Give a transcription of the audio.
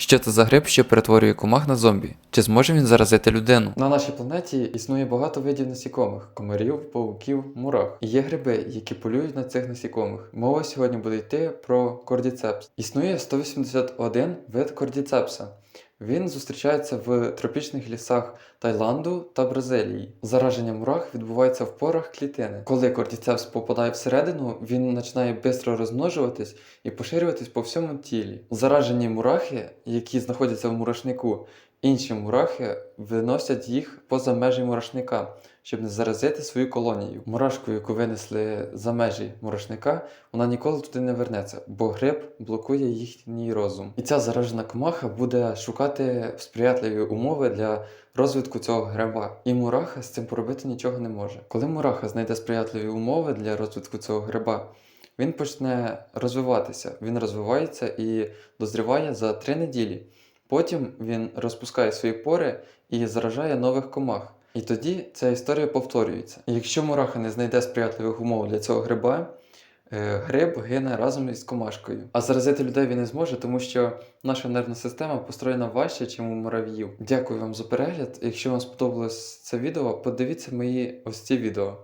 Що це за гриб, що перетворює комах на зомбі? Чи зможе він заразити людину? На нашій планеті існує багато видів насікомих: комарів, пауків, мурах. І є гриби, які полюють на цих насікомих. Мова сьогодні буде йти про кордіцепс. Існує 181 вид кордіцепса. Він зустрічається в тропічних лісах Таїланду та Бразилії. Зараження мурах відбувається в порах клітини. Коли кордіцепс попадає всередину, він починає швидко розмножуватись і поширюватись по всьому тілі. Заражені мурахи, які знаходяться в мурашнику, інші мурахи виносять їх поза межі мурашника, щоб не заразити свою колонію. Мурашку, яку винесли за межі мурашника, вона ніколи туди не вернеться, бо гриб блокує їхній розум. І ця заражена комаха буде шукати сприятливі умови для розвитку цього гриба. І мураха з цим поробити нічого не може. Коли мураха знайде сприятливі умови для розвитку цього гриба, він почне розвиватися. Він розвивається і дозріває за три неділі. Потім він розпускає свої пори і заражає нових комах. І тоді ця історія повторюється. Якщо мураха не знайде сприятливих умов для цього гриба, е, гриб гине разом із комашкою. А заразити людей він не зможе, тому що наша нервна система построєна важче, ніж у мурав'їв. Дякую вам за перегляд. Якщо вам сподобалось це відео, подивіться мої ось ці відео.